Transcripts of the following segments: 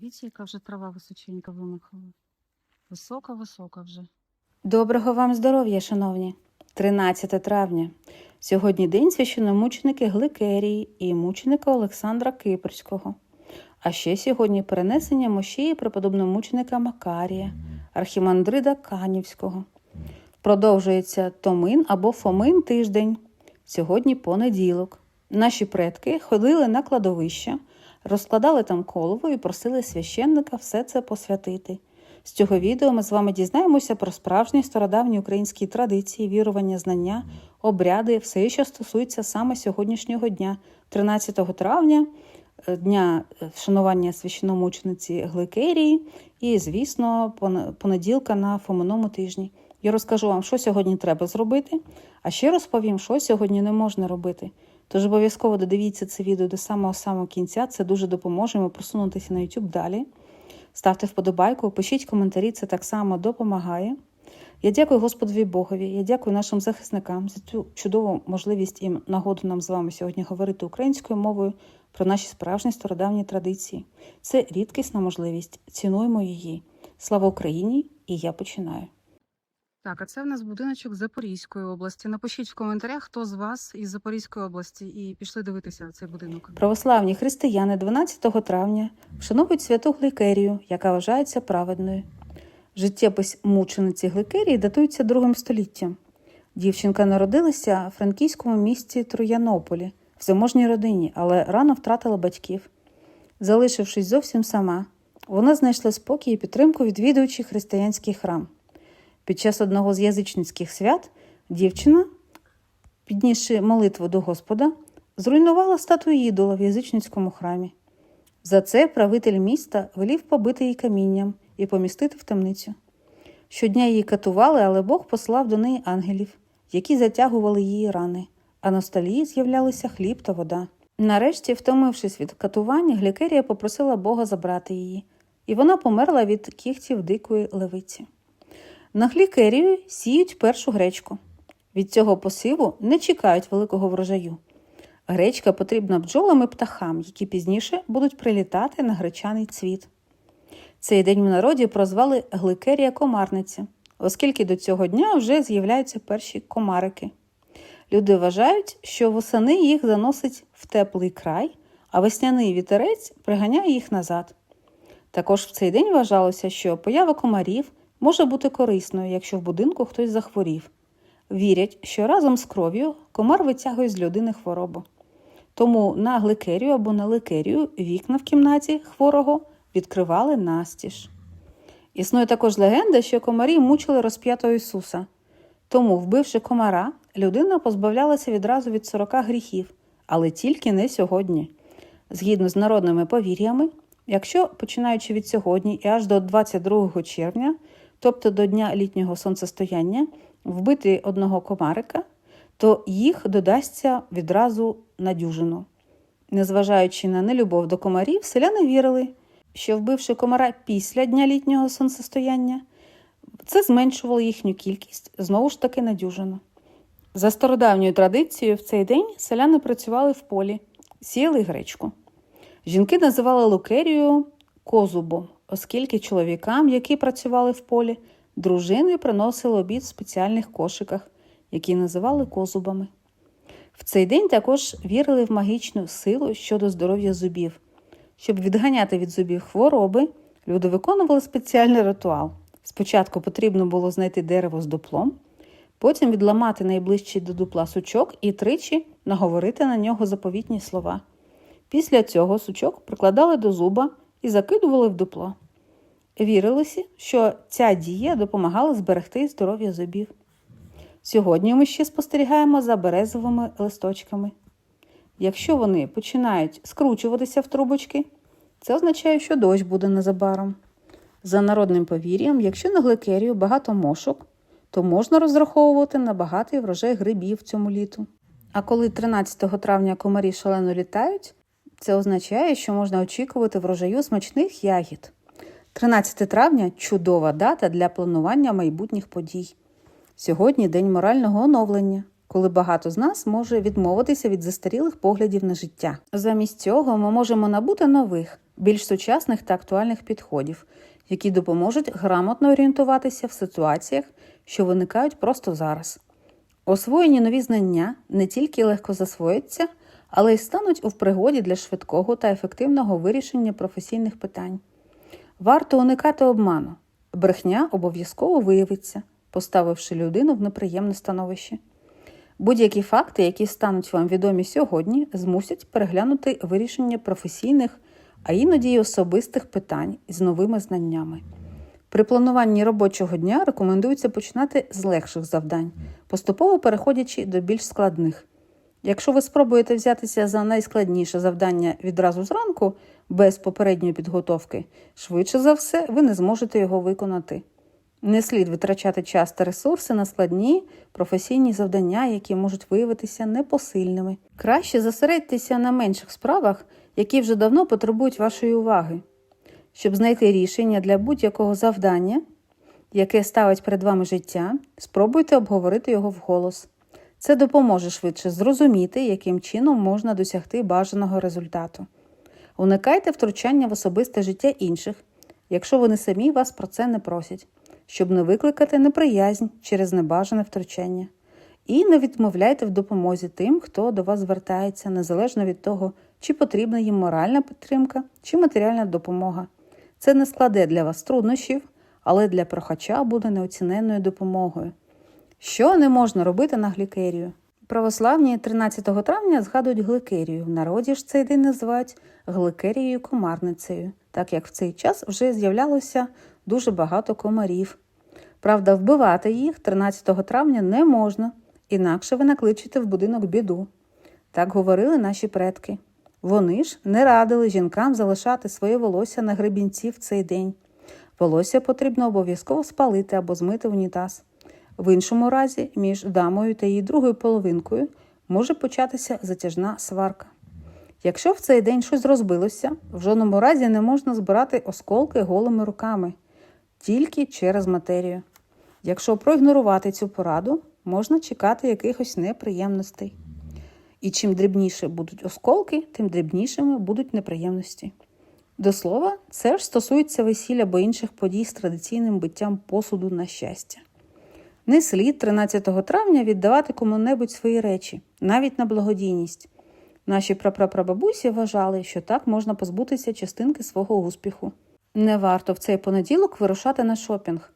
Дивіться, яка вже трава височенька вимахала. Висока-висока вже. Доброго вам здоров'я, шановні! 13 травня. Сьогодні день священномученики Гликерії і мученика Олександра Кипрського. А ще сьогодні перенесення мощії преподобномученика Макарія, архімандрида Канівського. Продовжується Томин або Фомин тиждень. Сьогодні понеділок. Наші предки ходили на кладовище, розкладали там колово і просили священника все це посвятити. З цього відео ми з вами дізнаємося про справжні стародавні українські традиції, вірування, знання, обряди, все, що стосується саме сьогоднішнього дня, 13 травня, е, дня е, вшанування священомучениці Гликерії і, звісно, понеділка на Фоминому тижні. Я розкажу вам, що сьогодні треба зробити, а ще розповім, що сьогодні не можна робити. Тож обов'язково додивіться це відео до самого самого кінця. Це дуже допоможе йому просунутися на YouTube далі. Ставте вподобайку, пишіть коментарі, це так само допомагає. Я дякую Господові Богові, я дякую нашим захисникам за цю чудову можливість і нагоду нам з вами сьогодні говорити українською мовою про наші справжні стародавні традиції. Це рідкісна можливість. Цінуємо її. Слава Україні! І я починаю. Так, а це в нас будиночок Запорізької області. Напишіть в коментарях, хто з вас із Запорізької області, і пішли дивитися цей будинок. Православні християни 12 травня вшановують святу Гликерію, яка вважається праведною. Життєпис мучениці Гликерії датується другим століттям. Дівчинка народилася в франківському місті Троянополі в заможній родині, але рано втратила батьків. Залишившись зовсім сама, вона знайшла спокій і підтримку, відвідуючи християнський храм. Під час одного з язичницьких свят дівчина, піднісши молитву до Господа, зруйнувала статую ідола в язичницькому храмі. За це правитель міста велів побити її камінням і помістити в темницю. Щодня її катували, але Бог послав до неї ангелів, які затягували її рани, а на столі з'являлися хліб та вода. Нарешті, втомившись від катування, Глікерія попросила Бога забрати її, і вона померла від кігтів дикої левиці. На Глікерію сіють першу гречку. Від цього посіву не чекають великого врожаю. Гречка потрібна бджолам і птахам, які пізніше будуть прилітати на гречаний цвіт. Цей день в народі прозвали Гликерія комарниці, оскільки до цього дня вже з'являються перші комарики. Люди вважають, що восени їх заносить в теплий край, а весняний вітерець приганяє їх назад. Також в цей день вважалося, що поява комарів може бути корисною, якщо в будинку хтось захворів. Вірять, що разом з кров'ю комар витягує з людини хворобу. Тому на гликерію або на ликерію вікна в кімнаті хворого відкривали настіж. Існує також легенда, що комарі мучили розп'ятого Ісуса. Тому, вбивши комара, людина позбавлялася відразу від 40 гріхів, але тільки не сьогодні. Згідно з народними повір'ями, якщо починаючи від сьогодні і аж до 22 червня, тобто до дня літнього сонцестояння, вбити одного комарика, то їх додасться відразу на дюжину. Незважаючи на нелюбов до комарів, селяни вірили, що вбивши комара після дня літнього сонцестояння, це зменшувало їхню кількість знову ж таки на дюжину. За стародавньою традицією, в цей день селяни працювали в полі, сіяли гречку. Жінки називали лукерію козубом, оскільки чоловікам, які працювали в полі, дружини приносили обід в спеціальних кошиках, які називали козубами. В цей день також вірили в магічну силу щодо здоров'я зубів. Щоб відганяти від зубів хвороби, люди виконували спеціальний ритуал. Спочатку потрібно було знайти дерево з дуплом, потім відламати найближчий до дупла сучок і тричі наговорити на нього заповітні слова. Після цього сучок прикладали до зуба і закидували в дупло. Вірилося, що ця дія допомагала зберегти здоров'я зубів. Сьогодні ми ще спостерігаємо за березовими листочками. Якщо вони починають скручуватися в трубочки, це означає, що дощ буде незабаром. За народним повір'ям, якщо на гликерію багато мошок, то можна розраховувати на багатий врожай грибів цьому літу. А коли 13 травня комарі шалено літають, це означає, що можна очікувати врожаю смачних ягід. 13 травня чудова дата для планування майбутніх подій. Сьогодні день морального оновлення, коли багато з нас може відмовитися від застарілих поглядів на життя. Замість цього ми можемо набути нових, більш сучасних та актуальних підходів, які допоможуть грамотно орієнтуватися в ситуаціях, що виникають просто зараз. Освоєні нові знання не тільки легко засвояться, але й стануть у пригоді для швидкого та ефективного вирішення професійних питань. Варто уникати обману. Брехня обов'язково виявиться, поставивши людину в неприємне становище. Будь-які факти, які стануть вам відомі сьогодні, змусять переглянути вирішення професійних, а іноді й особистих питань з новими знаннями. При плануванні робочого дня рекомендується починати з легших завдань, поступово переходячи до більш складних. Якщо ви спробуєте взятися за найскладніше завдання відразу зранку, без попередньої підготовки, швидше за все, ви не зможете його виконати. Не слід витрачати час та ресурси на складні професійні завдання, які можуть виявитися непосильними. Краще зосередьтеся на менших справах, які вже давно потребують вашої уваги. Щоб знайти рішення для будь-якого завдання, яке ставить перед вами життя, спробуйте обговорити його вголос. Це допоможе швидше зрозуміти, яким чином можна досягти бажаного результату. Уникайте втручання в особисте життя інших, якщо вони самі вас про це не просять, щоб не викликати неприязнь через небажане втручання. І не відмовляйте в допомозі тим, хто до вас звертається, незалежно від того, чи потрібна їм моральна підтримка чи матеріальна допомога. Це не складе для вас труднощів, але для прохача буде неоціненною допомогою. Що не можна робити на глікерію? Православні 13 травня згадують гликерію. В народі ж цей день називають гликерією комарницею, так як в цей час вже з'являлося дуже багато комарів. Правда, вбивати їх 13 травня не можна, інакше ви накличете в будинок біду. Так говорили наші предки. Вони ж не радили жінкам залишати своє волосся на гребінці в цей день. Волосся потрібно обов'язково спалити або змити унітаз. В іншому разі, між дамою та її другою половинкою може початися затяжна сварка. Якщо в цей день щось розбилося, в жодному разі не можна збирати осколки голими руками, тільки через матерію. Якщо проігнорувати цю пораду, можна чекати якихось неприємностей. І чим дрібніше будуть осколки, тим дрібнішими будуть неприємності. До слова, це ж стосується весілля або інших подій з традиційним биттям посуду на щастя. Не слід 13 травня віддавати кому-небудь свої речі, навіть на благодійність. Наші прапрапрабабусі вважали, що так можна позбутися частинки свого успіху. Не варто в цей понеділок вирушати на шопінг.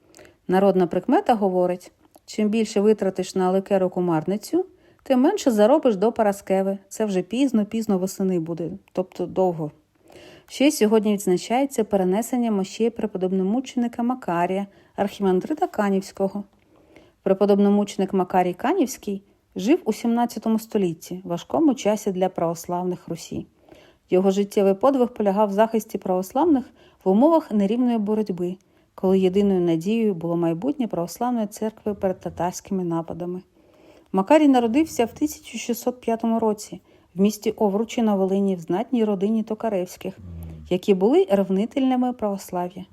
Народна прикмета говорить: чим більше витратиш на ликеру кумарницю, тим менше заробиш до Параскеви. Це вже пізно, пізно восени буде, тобто довго. Ще сьогодні відзначається перенесення мощей преподобномученика Макарія, архімандрита Канівського. Преподобномученик Макарій Канівський жив у 17 столітті, важкому часі для православних Русі. Його життєвий подвиг полягав в захисті православних в умовах нерівної боротьби, коли єдиною надією було майбутнє православної церкви перед татарськими нападами. Макарій народився в 1605 році в місті Овручі на Волині в знатній родині Токаревських, які були ревнительними православ'я.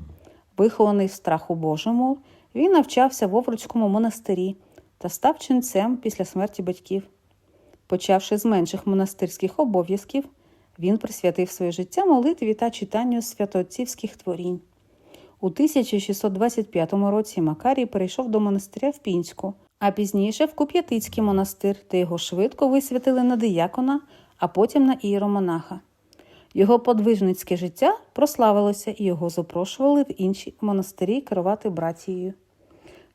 Вихований в страху Божому, він навчався в Овруцькому монастирі та став ченцем після смерті батьків. Почавши з менших монастирських обов'язків, він присвятив своє життя молитві та читанню святоотцівських творінь. У 1625 році Макарій перейшов до монастиря в Пінську, а пізніше в Куп'ятицький монастир, де його швидко висвятили на диякона, а потім на ієромонаха. Його подвижницьке життя прославилося і його запрошували в інші монастирі керувати братією.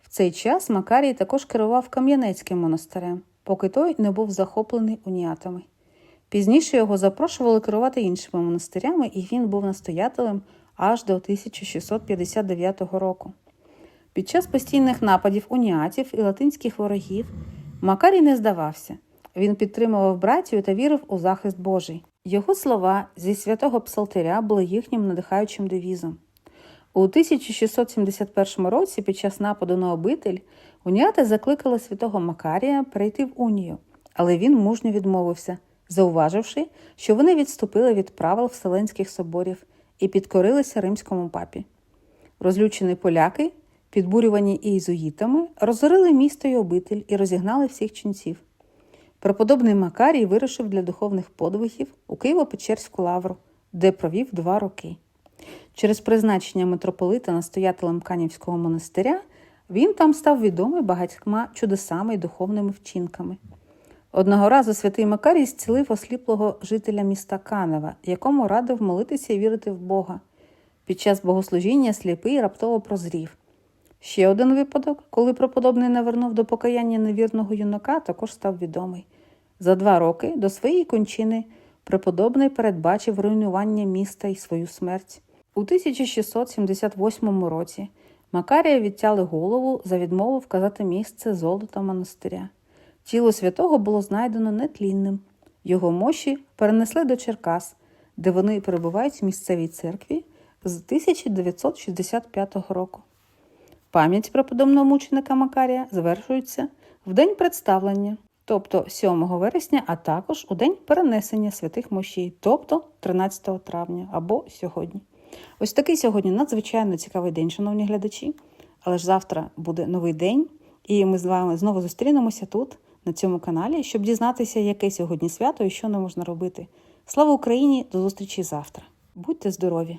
В цей час Макарій також керував Кам'янецьким монастирем, поки той не був захоплений уніатами. Пізніше його запрошували керувати іншими монастирями, і він був настоятелем аж до 1659 року. Під час постійних нападів уніатів і латинських ворогів Макарій не здавався. Він підтримував братію та вірив у захист Божий. Його слова зі святого Псалтиря були їхнім надихаючим девізом. У 1671 році, під час нападу на обитель, уніати закликали святого Макарія перейти в унію, але він мужньо відмовився, зауваживши, що вони відступили від правил Вселенських соборів і підкорилися римському папі. Розлючені поляки, підбурювані ізуїтами, розорили місто й обитель і розігнали всіх ченців. Преподобний Макарій вирушив для духовних подвигів у Києво-Печерську лавру, де провів два роки. Через призначення митрополита настоятелем Канівського монастиря він там став відомий багатьма чудесами і духовними вчинками. Одного разу святий Макарій зцілив осліплого жителя міста Канева, якому радив молитися і вірити в Бога. Під час богослужіння сліпий раптово прозрів. Ще один випадок, коли преподобний навернув до покаяння невірного юнака, також став відомий. За два роки до своєї кончини преподобний передбачив руйнування міста і свою смерть. У 1678 році Макарія відтяли голову за відмову вказати місце золота монастиря. Тіло святого було знайдено нетлінним. Його мощі перенесли до Черкас, де вони перебувають в місцевій церкві з 1965 року. Пам'ять преподобного мученика Макарія завершується в день представлення, тобто 7 вересня, а також у день перенесення святих мощей, тобто 13 травня або сьогодні. Ось такий сьогодні надзвичайно цікавий день, шановні глядачі. Але ж завтра буде новий день, і ми з вами знову зустрінемося тут, на цьому каналі, щоб дізнатися, яке сьогодні свято і що не можна робити. Слава Україні! До зустрічі завтра! Будьте здорові!